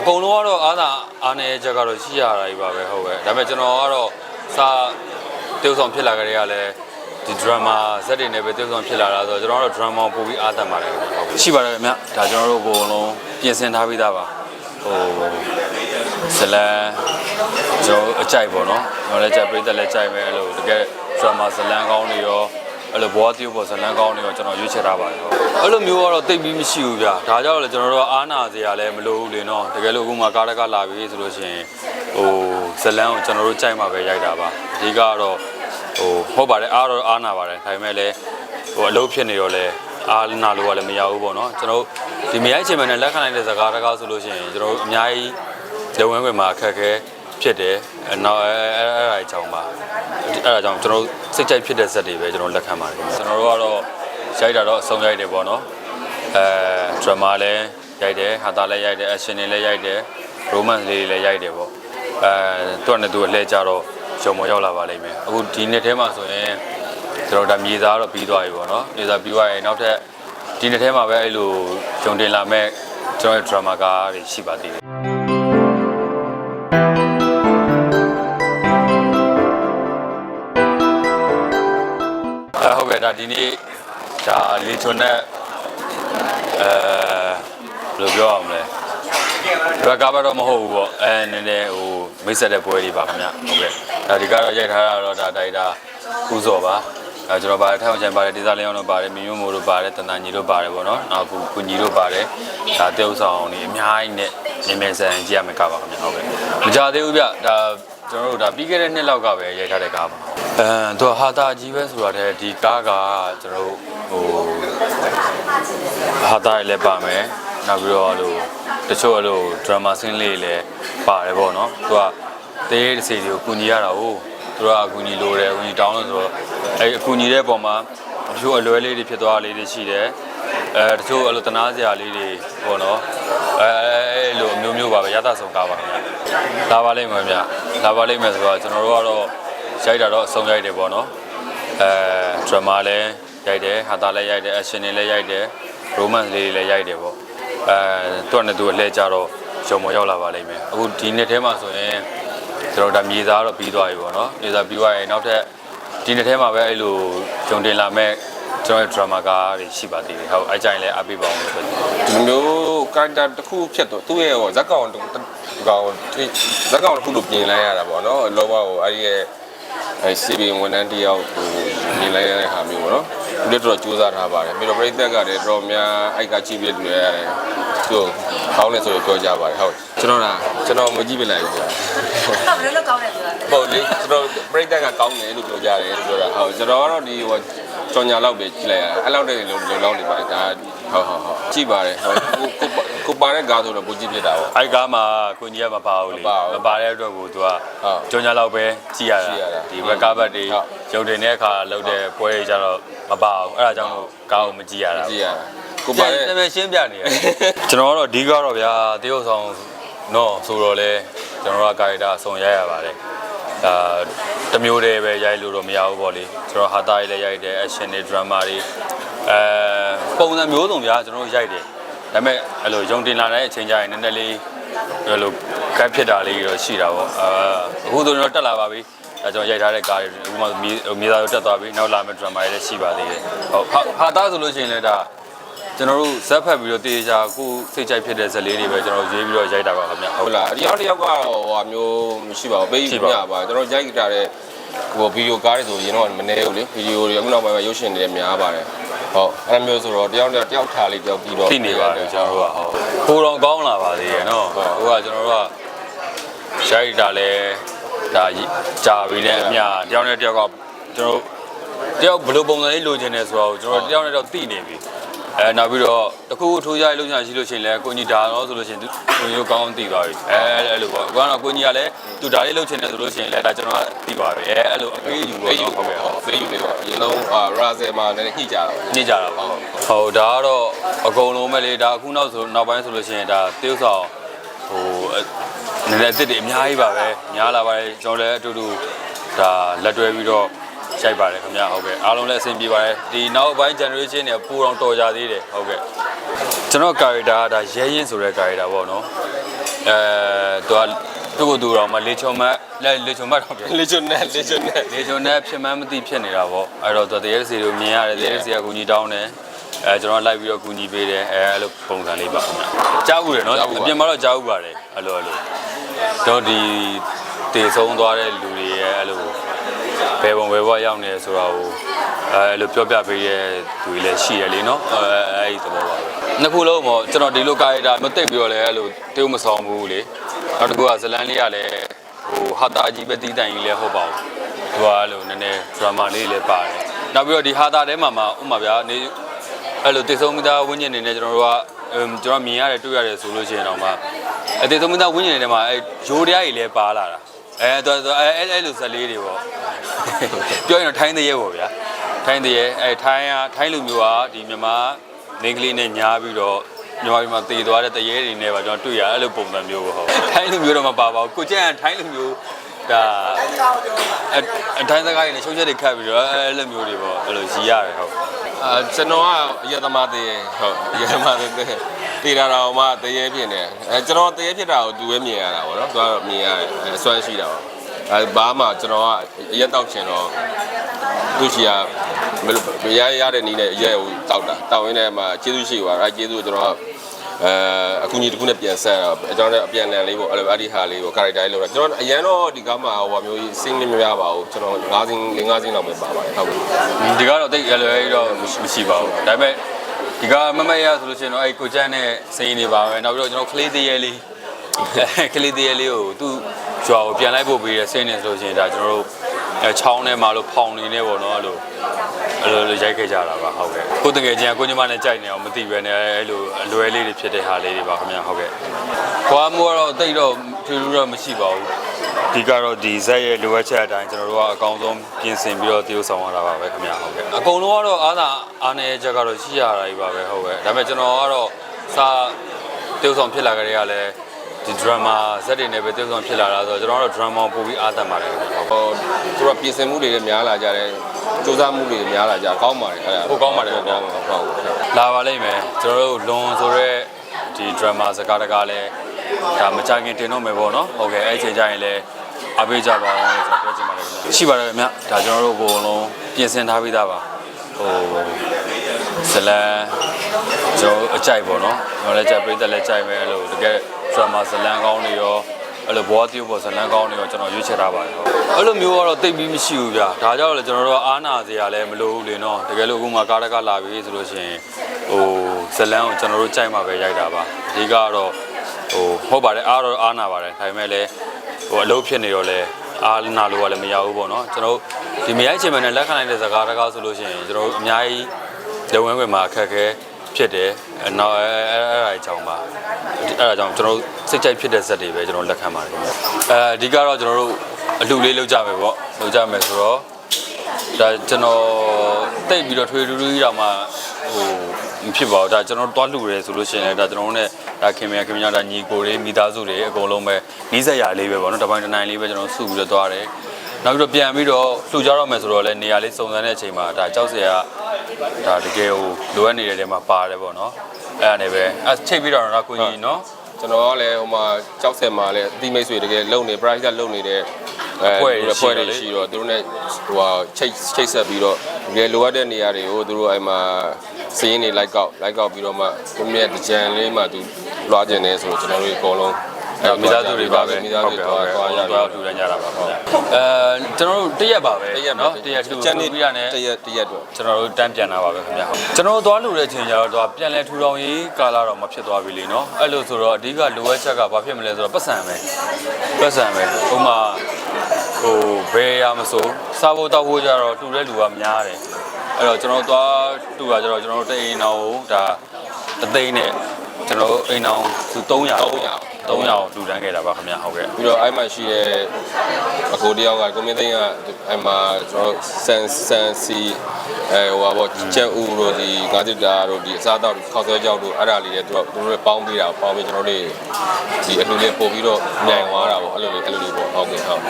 အကုန်လုံးကတော့အားသာအားနေချက်ကတော့ရှိရတာကြီးပါပဲဟုတ်ကဲ့ဒါပေမဲ့ကျွန်တော်ကတော့စာတေးဥဆောင်ဖြစ်လာကြတဲ့ကလည်းဒီ drama ဇက်တွေနဲ့ပဲတေးဥဆောင်ဖြစ်လာတာဆိုတော့ကျွန်တော်ကတော့ drama ကိုပို့ပြီးအားသတ်ပါတယ်ဟုတ်ကဲ့ရှိပါတယ်ခင်ဗျဒါကျွန်တော်တို့အကုန်လုံးပြင်ဆင်ထားပြီးသားပါဟိုဇလန်ကျွန်တော်အကြိုက်ပေါ့နော်ကျွန်တော်လည်းကြိုက်ပြည်သက်လည်းကြိုက်မယ်အဲ့လိုတကယ် drama ဇလန်ကောင်းတွေရော အဲ့လိုဘောတီဘောဇလန်ကောင်းတွေရောကျွန်တော်ရွေးချယ်ထားပါတယ်ဟုတ်အဲ့လိုမျိုးကတော့တိတ်ပြီးမရှိဘူးဗျာဒါကြောင့်လည်းကျွန်တော်တို့ကအားနာစရာလည်းမလိုဘူးလေနော်တကယ်လို့အခုမှကားတကလာပြီဆိုလို့ရှိရင်ဟိုဇလန်ကိုကျွန်တော်တို့ကြိုက်မှပဲရိုက်တာပါအဓိကကတော့ဟိုဟုတ်ပါတယ်အားတော့အားနာပါတယ်ဒါပေမဲ့လည်းဟိုအလုပ်ဖြစ်နေတော့လဲအားနာလို့ကလည်းမရဘူးပေါ့နော်ကျွန်တော်တို့ဒီမရိုက်ချင်မှလည်းလက်ခံနိုင်တဲ့ဇကားတကားဆိုလို့ရှိရင်ကျွန်တော်တို့အများကြီးလုံဝဲခွင့်မှာအခက်အခဲ ဖြစ်တယ်အဲနောက်အဲအဲအဲအဲအကြောင်းပါအဲအဲအကြောင်းကျွန်တော်တို့စိတ်ကြိုက်ဖြစ်တဲ့ဇက်တွေပဲကျွန်တော်တို့လက်ခံပါတယ်ကျွန်တော်တို့ကတော့ရိုက်တာတော့အဆုံးရိုက်တယ်ပေါ့နော်အဲ drama လည်းရိုက်တယ်ဟာတာလည်းရိုက်တယ် action တွေလည်းရိုက်တယ် romance လေးတွေလည်းရိုက်တယ်ပေါ့အဲသူကလည်းသူအလှည့်ကြတော့ရုံမရောက်လာပါလိမ့်မယ်အခုဒီနှစ်ထဲမှာဆိုရင်ကျွန်တော်ဒါမြေသားတော့ပြီးသွားပြီပေါ့နော်မြေသားပြီးသွားရင်နောက်ထပ်ဒီနှစ်ထဲမှာပဲအဲ့လိုဂျုံတင်လာမဲ့ကျွန်တော်ရဲ့ drama ကားတွေရှိပါသေးတယ် ဟုတ်ကဲ့ဒါဒီနေ့ဒါလေချွန်နဲ့အဲဘယ်လိုပြောအောင်လဲဘယ်ကားတော့မဟုတ်ဘူးပေါ့အဲနည်းနည်းဟိုမိတ်ဆက်တဲ့ပွဲတွေပါခင်ဗျဟုတ်ကဲ့ဒါဒီကတော့ရိုက်ထားတာတော့ဒါဒါရိုက်တာကုစော်ပါအဲကျွန်တော်ပါတယ်ထောင်ချန်ပါတယ်ဒေသလင်းအောင်တို့ပါတယ်မင်းမျိုးမို့တို့ပါတယ်တန်တန်ကြီးတို့ပါတယ်ပေါ့နော်နောက်ကုကုညီတို့ပါတယ်ဒါတေဥဆောင်နေအများကြီးနဲ့မြင်မြင်ဆန်ကြည့်ရမယ်ကားပါခင်ဗျဟုတ်ကဲ့မကြသေးဘူးဗျဒါကျွန်တော်တို့ဒါပြီးခဲ့တဲ့နှစ်လောက်ကပဲရိုက်ထားတဲ့ကားပါအဲသူဟာတာကြီးပဲဆိုတာတဲ့ဒီကားကကျွန်တော်တို့ဟိုဟာတာလည်းပါမယ်နောက်ပြီးတော့လို့တချို့အဲ့လို drama scene လေးလည်းပါတယ်ပေါ့နော်သူကတေးတစ်စီတွေကိုကူညီရတာဟုတ်သူတို့ကအကူညီလိုတယ်အကူညီတောင်းလို့ဆိုတော့အဲ့အကူညီတဲ့ပုံမှာတချို့အလွဲလေးတွေဖြစ်သွားတာလေးတွေရှိတယ်အဲတချို့အဲ့လိုတနာစရာလေးတွေပေါ့နော်အဲအဲ့လိုအမျိုးမျိုးပါပဲရသဆောင်ကားပါခင်ဗျလာပါလိမ့်မယ်ဗျလာပါလိမ့်မယ်ဆိုတော့ကျွန်တော်တို့ကတော့ ရိုက်တာတော့အဆုံးရိုက်တယ်ပေါ့နော်အဲ drama လည်းရိုက်တယ်ဟာတာလည်းရိုက်တယ် action တွေလည်းရိုက်တယ် romance လေးတွေလည်းရိုက်တယ်ပေါ့အဲသူကနဲ့သူအလှည့်ကြတော့ရုံမရောက်လာပါလိမ့်မယ်အခုဒီနှစ်ထဲမှာဆိုရင်ကျွန်တော်ဒါမြေသားတော့ပြီးသွားပြီပေါ့နော်မြေသားပြီးသွားရင်နောက်ထပ်ဒီနှစ်ထဲမှာပဲအဲ့လိုဂျုံတင်လာမဲ့ကျွန်တော်ရဲ့ drama ကားတွေရှိပါသေးတယ်ဟုတ်အဲ့ကြိုင်လည်းအပိပါအောင်လို့ဆိုဒီမျိုးကာတာတစ်ခုဖြစ်တော့သူ့ရဲ့ဟိုဇက်ကောင်တစ်ကောင်ဇက်ကောင်တစ်ခုလိုပြင်လိုက်ရတာပေါ့နော်လောဘဟိုအဲ့ဒီရဲ့ အဲစီဘီဝန်ထမ်းတယောက်ဟိုပြင်လိုက်ရတဲ့ဟာမျိုးပေါ့နော်ဒီတော့ကြိုးစားထားပါတယ်ပြီးတော့ပြိသက်ကလည်းတော်များအိုက်ကကြည့်ပြီးလူရတယ်သူ့ကောင်းတယ်ဆိုတော့ပြောကြပါတယ်ဟုတ်ကျွန်တော်ကကျွန်တော်မကြည့်ပြလိုက်ဘူးကြာတော့ဘယ်လိုလုပ်ကောင်းလဲဆိုတာဟုတ်လေကျွန်တော်ပြိသက်ကကောင်းတယ်လို့ပြောကြတယ်လို့ပြောတာဟုတ်ကျွန်တော်ကတော့ဒီဟိုကြော်ညာလောက်ပဲကြည့်လိုက်ရအဲ့လောက်တည်းလုံလုံလောက်နေပါတယ်ဒါဟုတ်ဟုတ်ဟုတ်ကြည့်ပါတယ်ဟုတ်ကိုကို ပါတဲ့ကားဆိုတော့ကိုကြည့်ပြတာပေါ့ အဲ့ကားမှာကိုကြီးကမပါဘူးလေမပါဘူးမပါတဲ့အတွက်ကိုသူကဟုတ်ကြုံညာလောက်ပဲကြည့်ရကြည့်ရတာတာဒီဘက်ကားဘက်တွေဟုတ်ဂျုံတင်တဲ့အခါလုပ်တဲ့ပွဲတွေကြတော့မပါဘူးအဲ့ဒါကြောင့်လို့ကားကိုမကြည့်ရတာကြည့်ရတာကိုပါပါတတဲ့ယ်နာမည်ရှင်းပြနေရ ကျွန်တော်ကတော့အဓိကတော့ဗျာတရုတ်ဆောင်တော့ဆိုတော့လေကျွန်တော်ကကာရီတာအဆုံးရိုက်ရပါတယ်ဒါတစ်မျိုးတည်းပဲရိုက်လို့တော့မရဘူးပေါ့လေကျွန်တော်ဟာတာရေးလည်းရိုက်တယ် action တွေ drama တွေအဲပုံစံမျိုးစုံဗျာကျွန်တော်တို့ရိုက်တယ် ဒါပေမဲ့အဲ့လိုယုံတင်လာတဲ့အချိန်ကျရင်နည်းနည်းလေးအဲ့လိုကတ်ဖြစ်တာလေးတော့ရှိတာပေါ့အာအခုဆိုတော့တက်လာပါပြီအဲကျွန်တော်ရိုက်ထားတဲ့ကားတွေအခုမှမြေမြေသားတို့တက်သွားပြီနောက်လာမယ့် drama တွေလည်းရှိပါသေးတယ်ဟုတ်ဟာဟာတာဆိုလို့ရှိရင်လည်းဒါကျွန်တော်တို့ဇက်ဖက်ပြီးတော့တေးချာကိုစိတ်ကြိုက်ဖြစ်တဲ့ဇက်လေးတွေပဲကျွန်တော်ရေးပြီးတော့ရိုက်တာပါခင်ဗျဟုဟုတ်တ်လားအဒီအောင်တစ်ယောက်ကတော့ဟိုဟာမျိုးမရှိပါဘူးပေးရှိယူပါပြပါကျွန်တော်ရိုက်ကြတဲ့ဟိုဗီဒီယိုကားတွေဆိုရင်တော့မနေဘူးလေဗီဒီယိုတွေအခုနောက်ပိုင်းမှာရုပ်ရှင်တွေများပါတယ် ဟုတ်အဲ့လိုမျိုးဆိုတော့တယောက်တစ်ယောက်ထားလေးတယောက်ပြီးတော့သိနေပါတယ်ကျွန်တော်တို့ကဟုတ်ကိုတော်ကောင်းလာပါသေးရဲ့နော်ဟုတ်ဟိုကကျွန်တော်တို့ကရိုက်တာလဲဒါကြာပြီနဲ့အမြတယောက်နဲ့တယောက်ကကျွန်တော်တို့တယောက်ဘယ်လိုပုံစံလေးလိုချင်တယ်ဆိုတော့ကျွန်တော်တို့တယောက်နဲ့တယောက်သိနေပြီ အဲနောက်ပြီးတော့တခုထိုးရိုက်လို့ညာရှိလို့ရှိရင်လဲကိုကြီးဒါတော့ဆိုလို့ရှိရင်သူကိုကြီးကောင်းကောင်းသိသွားပြီအဲအဲ့လိုပေါ့ကတော့ကိုကြီးကလည်းသူဒါလေးလုပ်ချင်တယ်ဆိုလို့ရှိရင်လဲဒါကျွန်တော်ကသိပါပြီအဲအဲ့လိုအပေးယူပေးတော့ယူဟုတ်ကဲ့ဟုတ်ပေးယူလေးတော့အရင်ဆုံးအာရာဇယ်မှာလည်းညှိကြတာပါညစ်ကြတာပါဟုတ်ဒါကတော့အကုန်လုံးပဲလေဒါအခုနောက်ဆိုနောက်ပိုင်းဆိုလို့ရှိရင်ဒါတေးဥဆောင်ဟိုနည်းနည်းအစ်စ်တွေအများကြီးပါပဲများလာပါတယ်ကျွန်တော်လည်းအတူတူဒါလက်တွဲပြီးတော့ ရှိုက်ပါတယ်ခင်ဗျဟုတ်ကဲ့အားလုံးလည်းအဆင်ပြေပါတယ်ဒီနောက်ပိုင်း generation တွေပူအောင်တော်ကြသေးတယ်ဟုတ်ကဲ့ကျွန်တော် character ကဒါရဲရင်ဆိုတဲ့ character ပေါ့နော်အဲသူကသူ့ကိုယ်သူတော့မလေချုံမတ်လေလေချုံမတ်တော့ပြန်လေချွန်နဲ့လေချွန်နဲ့လေချုံနဲ့ဖြစ်မှန်းမသိဖြစ်နေတာပေါ့အဲ့တော့သူတရေစီကိုမြင်ရတယ်တရေစီကကူညီတောင်းတယ်အဲကျွန်တော်လိုက်ပြီးတော့ကူညီပေးတယ်အဲအဲ့လိုပုံစံလေးပါခင်ဗျကြားဦးတယ်နော်အပြင်မှာတော့ကြားဦးပါတယ်အဲ့လိုအဲ့လိုတော့ဒီတည်ဆုံးသွားတဲ့လူတွေရဲ့အဲ့လို ဘယ်ပုံဘယ်ဘဝရောက်နေဆိုတော့အဲအဲ့လိုပြောပြပေးတဲ့သူတွေလည်းရှိရလေနော်အဲအဲ့ဒီသဘောပါပဲနှစ်ခုလုံးပေါ့ကျွန်တော်ဒီလိုကာရီတာမသိပ်ပြီးတော့လည်းအဲ့လိုတေးမဆောင်ဘူးလေနောက်တစ်ခုကဇလန်လေးကလည်းဟိုဟာတာကြီးပဲတီးတိုင်ကြီးလည်းဟုတ်ပါဘူးသူကအဲ့လိုနည်းနည်း drama လေးလည်းပါတယ်နောက်ပြီးတော့ဒီဟာတာထဲမှာမှဥမာဗျာနေအဲ့လိုတည်ဆုံးမိသားဝင်းကျင်နေနဲ့ကျွန်တော်တို့ကအမ်ကျွန်တော်မြင်ရတယ်တွေ့ရတယ်ဆိုလို့ရှိရင်တော့မှအတည်ဆုံးမိသားဝင်းကျင်နေတယ်မှာအဲရိုးတရားကြီးလည်းပါလာတာအဲတော့အဲအဲ့အဲ့လိုဇက်လေးတွေပေါ့ ပြောရင်တော့ထိုင်းတရဲပေါ့ဗျာထိုင်းတရဲအဲထိုင်းကထိုင်းလူမျိုးကဒီမြန်မာမင်းကလေးနဲ့ညားပြီးတော့မြန်မာပြည်မှာတည်သွားတဲ့တရဲတွေနဲ့ပါကျွန်တော်တွေ့ရအဲ့လိုပုံစံမျိုးပေါ့ဟုတ်ထိုင်းလူမျိုးတော့မပါပါဘူးကိုကျန်ထိုင်းလူမျိုးဒါအအတိုင်းစကားတွေနဲ့ရှုံးချက်တွေခတ်ပြီးတော့အဲ့လိုမျိုးတွေပေါ့အဲ့လိုရီရတယ်ဟုတ်အာကျွန်တော်ကအရသမားတည်းဟုတ်အရသမားတည်းတည်တာတော့မှတရေဖြစ်နေအဲကျွန်တော်တရေဖြစ်တာကိုသူပဲမြင်ရတာပေါ့နော်သူကတော့မြင်ရတယ်အဲအစွမ်းရှိတာပေါ့ အဲဘာမှကျွန်တော်ကအရက်တောက်ချင်တော့သူရှိရမလို့မရရတဲ့နီးနဲ့အရက်ကိုတောက်တာတောက်ရင်းနဲ့မှကျေးဇူးရှိပါအဲကျေးဇူးကိုကျွန်တော်အဲအခုညီတစ်ခုနဲ့ပြန်ဆက်တော့ကျွန်တော်လည်းအပြန်လန်လေးပေါ့အဲ့လိုအဲ့ဒီဟာလေးကို character လေးလောက်တာကျွန်တော်အရန်တော့ဒီကားမှာဟိုမျိုးကြီးစင်းနေမရပါဘူးကျွန်တော်၅စင်း၅စင်းလောက်ပဲပါပါတယ်ဟုတ်ကဲ့ဒီကတော့တိတ်ရလွယ်တော့မရှိပါဘူးဒါပေမဲ့ဒီကမမရဆိုလို့ရှိရင်တော့အဲ့ကိုကျန်းနဲ့စိန်နေပါပဲနောက်ပြီးတော့ကျွန်တော်ကလေးတရေလေးကလေးတရေလေးကိုသူ့ ကြွားကိုပြန်လိုက်ဖို့ပေးရစိန်နေဆိုလို့ရှိရင်ဒါကျွန်တော်တို့အဲချောင်းထဲမှာလို့ဖောင်နေနေပေါ့နော်အဲ့လိုအဲ့လိုရိုက်ခဲ့ကြတာပါဟုတ်ကဲ့ကိုတကယ်ချင်းကိုညီမနဲ့ကြိုက်နေအောင်မသိပဲနဲ့အဲ့လိုအလွယ်လေးတွေဖြစ်တဲ့ဟာလေးတွေပါခင်ဗျာဟုတ်ကဲ့ခွာမှုကတော့တိတ်တော့ထူးထူးတော့မရှိပါဘူးဒီကတော့ဒီဇက်ရဲ့လိုအပ်ချက်အတိုင်းကျွန်တော်တို့ကအကောင်းဆုံးပြင်ဆင်ပြီးတော့တရုပ်ဆောင်ရတာပါပဲခင်ဗျာဟုတ်ကဲ့အကုန်လုံးကတော့အားသာအားနေချက်ကတော့ရှိရတာကြီးပါပဲဟုတ်ကဲ့ဒါပေမဲ့ကျွန်တော်ကတော့စာတရုပ်ဆောင်ဖြစ်လာကြတဲ့ကလည်း ဒီ drama ဇက်တွေနဲ့ပဲတရုပ်ဆောင်ဖြစ်လာတာဆိုတော့ကျွန်တော်ကတော့ drama ကိုပို့ပြီးအားသတ်ပါတယ်ခင်ဗျာဟုတ်ကဲ့ဟောသူတို့ပြင်ဆင်မှုတွေလည်းများလာကြတယ်စူးစမ်းမှုတွေများလာကြကောင်းပါတယ်အဲ့ဒါဟုတ်ကောင်းပါတယ်ခင်ဗျာဟုတ်ဟုတ်ဟုတ်လာပါလိမ့်မယ်ကျွန်တော်တို့လွန်ဆိုရဲဒီ drama စကားတကားလဲဒါမကြခင်တင်တော့မယ်ပေါ့နော်ဟုတ်ကဲ့အဲ့အချိန်ကျရင်လဲအားပေးကြပါအောင်လို့ကျွန်တော်ပြောချင်ပါတယ်ခင်ဗျာရှိပါတယ်ခင်ဗျာဒါကျွန်တော်တို့ဘုံလုံးပြင်ဆင်ထားပြီးသားပါဟိုဇလန် ကျွန်တော်အကြိုက်ပေါ့နော်ကျွန်တော်လည်းကြိုက်ပြိသက်လည်းကြိုက်မယ်အဲ့လိုတကယ် drama ဇလန်ကောင်းတွေရောအဲ့လိုဘောတိဘောဇလန်ကောင်းတွေရောကျွန်တော်ရွေးချယ်ထားပါတယ်ဟုတ်အဲ့လိုမျိုးကတော့တိတ်ပြီးမရှိဘူးဗျာဒါကြောင့်လည်းကျွန်တော်တို့ကအားနာစရာလည်းမလိုဘူးလေနော်တကယ်လို့အခုမှကားတကလာပြီဆိုလို့ရှိရင်ဟိုဇလန်ကိုကျွန်တော်တို့ကြိုက်မှပဲရိုက်တာပါအဓိကကတော့ဟိုဟုတ်ပါတယ်အားတော့အားနာပါတယ်ဒါပေမဲ့လည်းဟိုအလုပ်ဖြစ်နေတော့လည်းအားနာလို့ကလည်းမရဘူးပေါ့နော်ကျွန်တော်တို့ဒီမရိုက်ချင်မှနဲ့လက်ခံလိုက်တဲ့ဇာကားတကားဆိုလို့ရှိရင်ကျွန်တော်တို့အများကြီးလုံဝဲခွင့်မှာအခက်အခဲ ဖြစ်တယ်အဲ့နောက်အဲအဲ့အဲ့ဒါအကြောင်းပါအဲ့ဒါကြောင့်ကျွန်တော်တို့စိတ်ကြိုက်ဖြစ်တဲ့ဇက်တွေပဲကျွန်တော်လက်ခံပါတယ်ခင်ဗျအဲအဓိကတော့ကျွန်တော်တို့အလှလေးလုပ်ကြမယ်ပေါ့လုပ်ကြမယ်ဆိုတော့ဒါကျွန်တော်တိတ်ပြီးတော့ထွေထူးထူးကြီးတော့မှဟိုမဖြစ်ပါဘူးဒါကျွန်တော်တို့တွားလှူရဲဆိုလို့ရှိရင်လည်းဒါကျွန်တော်တို့ ਨੇ ဒါခင်ဗျာခင်ဗျာဒါညီကိုတွေမိသားစုတွေအကုန်လုံးပဲနီးစက်ရလေးပဲပေါ့နော်တပိုင်းတစ်နိုင်လေးပဲကျွန်တော်စုပြီးတော့သွားတယ် နောက်ပြီးတော့ပြန်ပြီးတော့လှူကြတော့မယ်ဆိုတော့လည်းနေရာလေးစုံစမ်းတဲ့အချိန်မှာဒါကြောက်စရာဒါတကယ်ဟိုလိုအပ်နေတဲ့တဲမှာပါတယ်ပေါ့နော်အဲ့ဒါနဲ့ပဲအဲ့ချိန်ပြီးတော့တော့ကိုကြီးနော်ကျွန်တော်ကလည်းဟိုမှာကြောက်ဆက်မှာလည်းအတိမိတ်ဆွေတကယ်လုံနေ price ကလုံနေတဲ့အဲအဖွဲ့တွေရှိဖွဲ့တော့တွေလေရှိတော့သူတို့ ਨੇ ဟိုဟာချိတ်ချိတ်ဆက်ပြီးတော့တကယ်လိုအပ်တဲ့နေရာတွေကိုသူတို့အဲ့မှာစင်းနေ like out like out ပြီးတော့မှကိုမြတ်တကြံလေးမှသူလွှားကျင်နေဆိုတော့ကျွန်တော်တို့အကုန်လုံး အဲ့မိသားစုတွေပါပဲမိသားစုတွေဟုတ်တော့ကဲ့တော့ရဟုတ်ပြီကဲ့တူတန်းကြတာပါဟုတ်အဲကျွန်တော်တို့တရက်ပါပဲတရက်နော်တရက်တူကျန်နေပြီးရနဲ့တရက်တရက်တော့ကျွန်တော်တို့တန်းပြန်လာပါပဲခင်ဗျာကျွန်တော်တို့သွားလို့တဲ့အချိန်ကျတော့ပြန်လဲထူထောင်ရေးကာလာတော့မဖြစ်သွားပြီလေနော်အဲ့လိုဆိုတော့အဓိကလိုအပ်ချက်ကဘာဖြစ်မလဲဆိုတော့ပတ်စံပဲပတ်စံပဲဥမာဟိုဘယ်ရမဆိုစားဖို့တောက်ဖို့ကြတော့တူတဲ့လူကများတယ်အဲ့တော့ကျွန်တော်တို့သွားတူတာကျတော့ကျွန်တော်တို့တအိမ်အောင်ကိုဒါတသိန်းနဲ့ကျွန်တော်တို့အိမ်အောင်သူ300 300 300လူတန်းခဲ့တာပါခင်ဗျာဟုတ်ကဲ့ပြီးတော့အဲ့မှာရှိတဲ့အကိုတယောက်ကကိုမင်းသိန်းကအဲ့မှာကျွန်တော်ဆန်ဆန်စီအဲဟိုပါပေါ့ချက်ဥတို့ဒီငါးတစ်တာတို့ဒီအစားအသောက်ခောက်ဆွဲကြောက်တို့အဲ့ဒါလေးတွေသူတို့သူတို့ပေါင်းပေးတာပေါင်းပြီးကျွန်တော်တို့ဒီအလှူလေးပို့ပြီးတော့မြိုင်သွားတာပေါ့အဲ့လိုလေးအဲ့လိုလေးပေါ့ဟုတ်ကဲ့ဟုတ်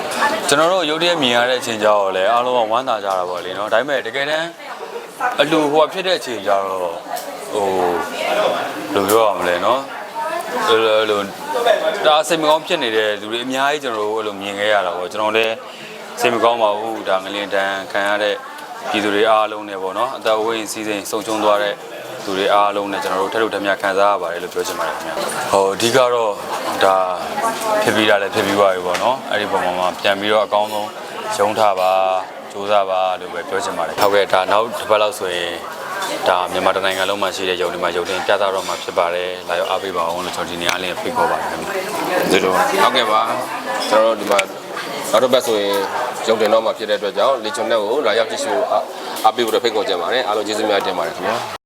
ကျွန်တော်တို့ရုပ်တရက်မြင်ရတဲ့အချိန်ကြောတော့လေအားလုံးကဝမ်းသာကြတာပေါ့လေနော်ဒါပေမဲ့တကယ်တမ်းအလူဟိုဖြစ်တဲ့အချိန်ကြတော့ဟိုဘယ်လိုပြောရမလဲနော် အဲ့လိုအဲ့လိုဒါစိတ်မကောင်းဖြစ်နေတဲ့လူတွေအများကြီးကျွန်တော်တို့အဲ့လိုမြင်ခဲ့ရတာပေါ့ကျွန်တော်လည်းစိတ်မကောင်းပါဘူးဒါငလင်တန်းခံရတဲ့ပြည်သူတွေအားလုံးနဲ့ပေါ့နော်အသက်ဝိဉ္စီစဉ်ဆုံးရှုံးသွားတဲ့လူတွေအားလုံးနဲ့ကျွန်တော်တို့ထပ်ထပ်ထပ်မြခံစားရပါတယ်လို့ပြောချင်ပါတယ်ခင်ဗျဟိုအဓိကတော့ဒါဖြစ်ပြီးတာလည်းဖြစ်ပြီးသွားပြီပေါ့နော်အဲ့ဒီပုံမှာမှပြန်ပြီးတော့အကောင်းဆုံးရုံးထားပါစူးစမ်းပါလို့ပဲပြောချင်ပါတယ်ဟုတ်ကဲ့ဒါနောက်တစ်ပတ်လောက်ဆိုရင် ဒါမြန်မာတိုင်းနိုင်ငံလုံးမှာရှိတဲ့ယုံဒီမှာယုံတင်ပြသတော့မှာဖြစ်ပါတယ်လာရောက်အားပေးပါအောင်လို့ကျွန်တော်ဒီနေ့အားလေးဖိတ်ခေါ်ပါတယ်ခင်ဗျာဒီလိုဟုတ်ကဲ့ပါကျွန်တော်တို့ဒီမှာနောက်တစ်ပတ်ဆိုရင်ရုံတင်တော့မှာဖြစ်တဲ့အတွက်ကြောင့်လေချွန်နဲ့ကိုလာရောက်ကြည့်ရှုအားပေးဖို့ဖိတ်ခေါ်ကြပါတယ်အားလုံးကျေးဇူးများတင်ပါတယ်ခင်ဗျာ